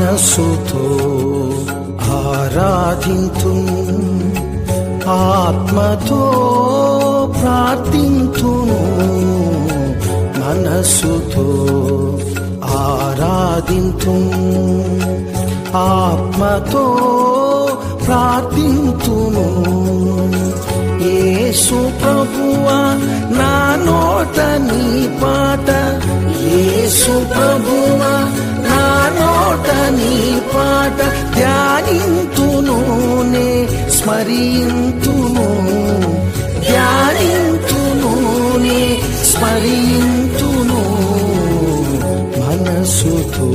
మనసుతో ఆరాధింతు ఆత్మతో ప్రార్థింతును మనసుతో ఆరాధింతు ఆత్మతో ప్రార్థింతును యేసు ప్రభువా నా నోట నీ పాట. యేసు ప్రభువా నీ పాట ధ్యానింతునూనే స్మరింతును. ధ్యానింతునూనే స్మరింతును. మనసుతో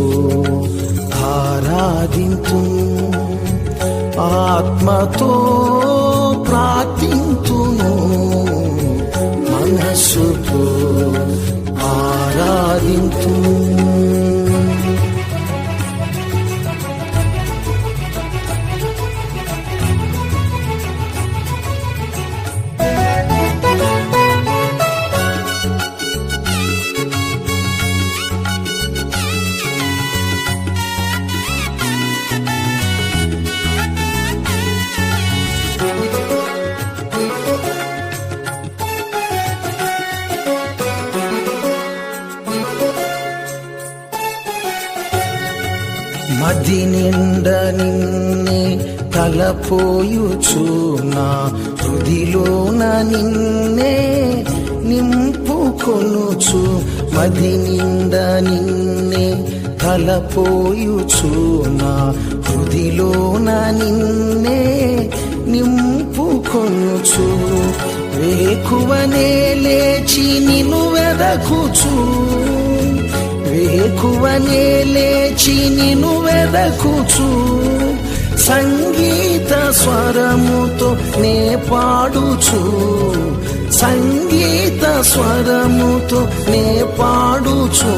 ఆరాధింతు ఆత్మతో ప్రార్థింతును. మనసుతో ఆరాధింతును మది నిండ నిన్నే తలపోయుచున్నా. హృదిలోన నిన్నే నింపుకొనుచు. మది నిండ నిన్నే తలపోయుచున్నా. హృదిలోన నిన్నే నింపుకొనుచు. వేకువనే లేచి నిన్ను వెదకుచూ. వేకువనే లేచి నిను వెదకుచు. సంగీత స్వరముతో నే పాడుచు. సంగీత స్వరముతో నే పాడుచు.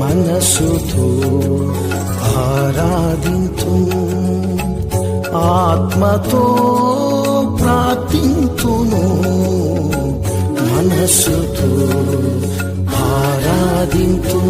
మనసుతో ఆరాధింతు ఆత్మతో ప్రార్థింతును మనసుతో ఆరాధింతు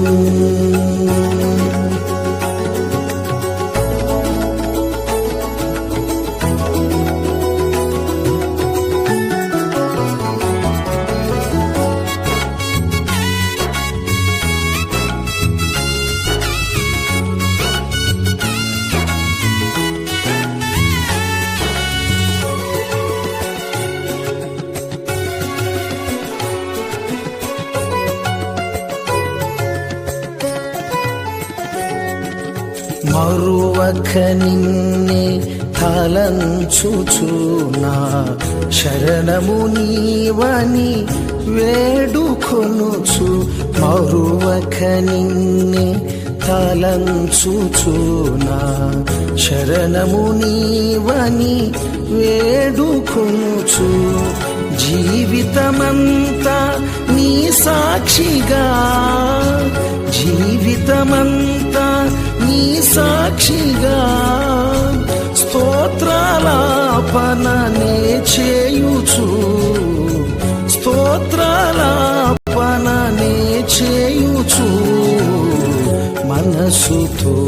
మరువక నిన్నే తలంచుచునా శరణము నీవని వేడుకొనుచు. మరువక నిన్నే తలంచుచునా శరణము నీవని వేడుకొనుచు. జీవితమంతా నీ సాక్షిగా. జీవితమంతా సాక్షిగా స్తోత్రాలాపన నే చేయుచు. స్తోత్రాలాపన నే చేయుచు. మనసుతో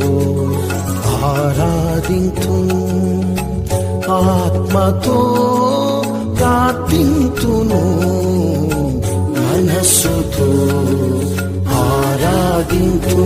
ఆరాధింతు. ఆత్మతో ప్రార్థింతును. మనసుతో ఆరాధింతు.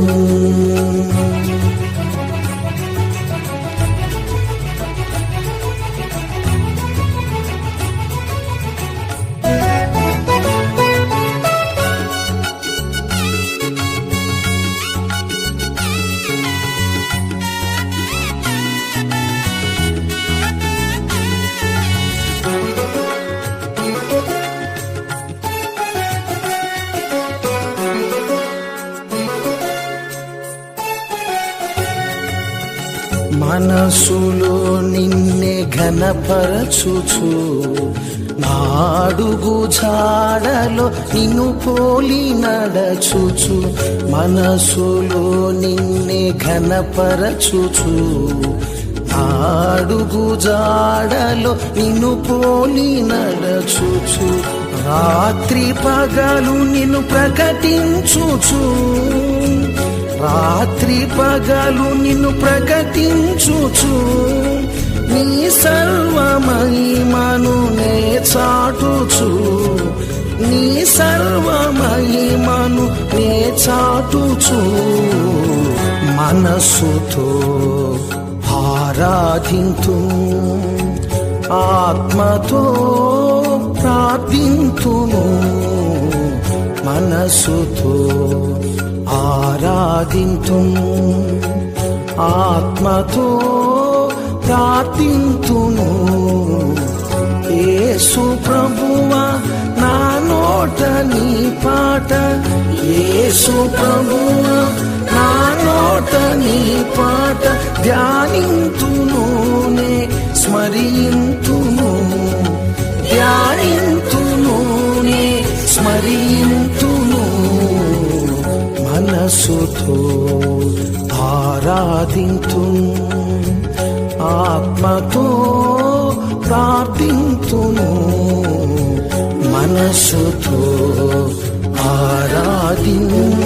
మనసులో నిన్నే ఘనపరచుచు. నాడుగు జాడలో నిన్ను పోలి నడచుచు. మనసులో నిన్నే ఘనపరచుచు. నాడుగు జాడలో నిన్ను పోలి నడచుచు. రాత్రి పగలు నిన్ను ప్రకటించుచు. రాత్రి పగలు నిన్ను ప్రకటించుచు. నీ సర్వమహిమను నే చాటుచు. నీ సర్వమహిమను నే చాటుచు. మనస్సుతో ఆరాధింతు ఆత్మతో ప్రార్థింతును. మనసుతో ఆరాధింతు. ఆత్మతో ప్రార్థింతును. యేసు ప్రభువా నా నోట నీ పాట. యేసు ప్రభువా నా నోట నీ పాట. ధ్యాన சுதோ ஆராதிந்தும் ஆத்மதோ பிரார்த்திந்தும் மனசுதோ ஆராதிந்தும்